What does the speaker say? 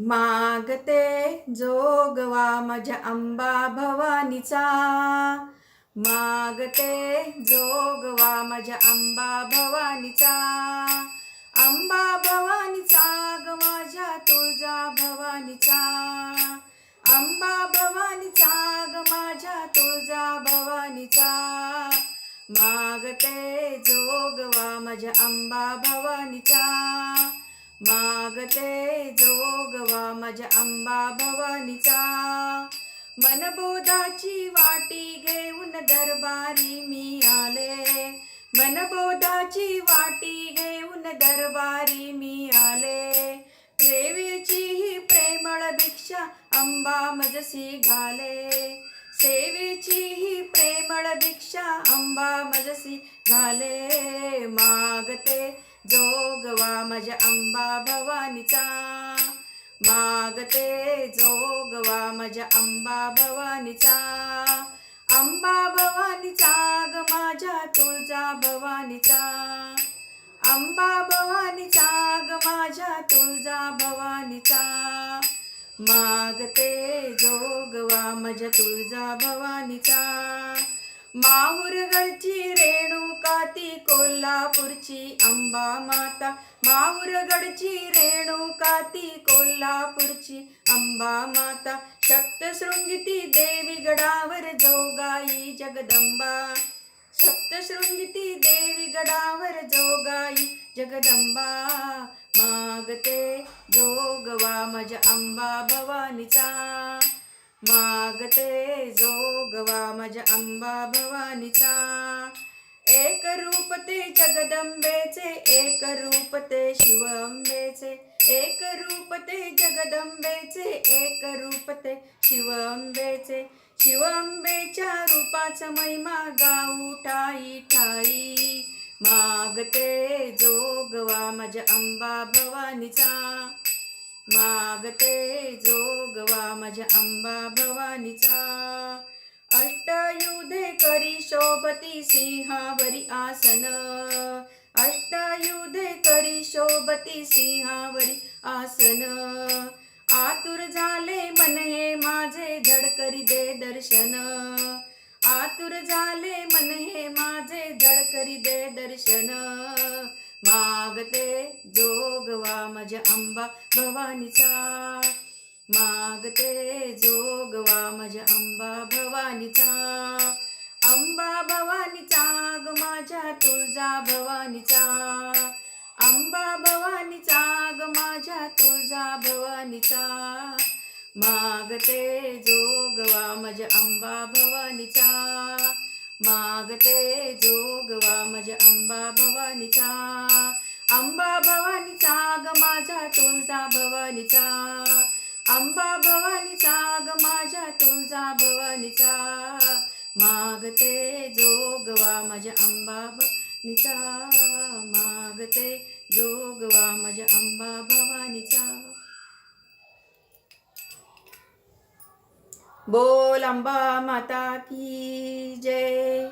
मागते जोगवा माझ्या अंबा भवानीचा. मागते जोगवा माझ्या अंबा भवानीचा. अंबा भवानीचा ग माझ्या तुळजा भवानीचा. अंबा भवानीचा ग माझ्या तुळजा भवानीचा. मागते जोगवा माझ्या अंबा भवानीचा. मागते जोगवा माझ्या अंबा भवानीचा. मनबोधाची वाटी घेऊन दरबारी मी आले. मनबोधाची वाटी घेऊन दरबारी मी आले. सेवेची ही प्रेमळ भिक्षा अंबा मजसी घाले. सेवेची ही प्रेमळ भिक्षा अंबा मजसी घाले. मागते जोगवा माझ्या अंबा भवानीचा. मागते जोगवा माझ्या अंबा भवानीचा. अंबा भवानीचा ग माझ्या तुळजा भवानीचा. अंबा भवानीचा ग माझ्या तुळजा भवानीचा. मागते जोगवा माझ्या तुळजा भवानीचा. माहुरगडची रेणुका ती कोल्हापूरची अंबा माता. माहुरगडची रेणुका ती कोल्हापूरची अंबा माता. सप्तशृंगी ती देवी गडावर जोगाई जगदंबा. सप्तशृंगी ती देवी गडावर जोगाई जगदंबा. मागते जोगवा मज अंबा भवानीचा. मागते जोगवा माझ्या अंबा भवानीचा. एक रूप ते जगदंबेचे एक रूप ते शिवंबेचे एक रूप ते जगदंबेचे एक रूप ते शिवंबेचे शिवंबेच्या रूपाचा महिमा गाऊ ठाई ठाई. मागते जोगवा माझ्या अंबा भवानीचा. मागते जोगवा माझ्या अंबा भवानीचा. अष्टयुधे करी शोभती सिंहावरी आसन. अष्टयुधे करी शोभती सिंहावरी आसन. आतुर झाले मन हे माझे झडकरी दे दर्शन. आतुर झाले मन हे माझे झडकरी दे दर्शन. मागते जोगवा माझ्या अंबा भवानीचा. मागते जोगवा माझ्या अंबा भवानीचा. अंबा भवानीचा ग माझ्या तुळजा भवानीचा. अंबा भवानीचा ग माझ्या तुळजा भवानीचा. मागते जोगवा माझ्या अंबा भवानीचा. मागते जोगवा माझ्या अंबा भवानीचा. अंबा भवानीचा ग माझ्या तुळजा भवानीचा. अंबा भवानीचा ग माझ्या तुळजा भवानीचा. मागते जोगवा माझ्या अंबा भवानीचा. मागते जोगवा माझ्या अंबा भवानीचा. बोल अंबा माता की जय.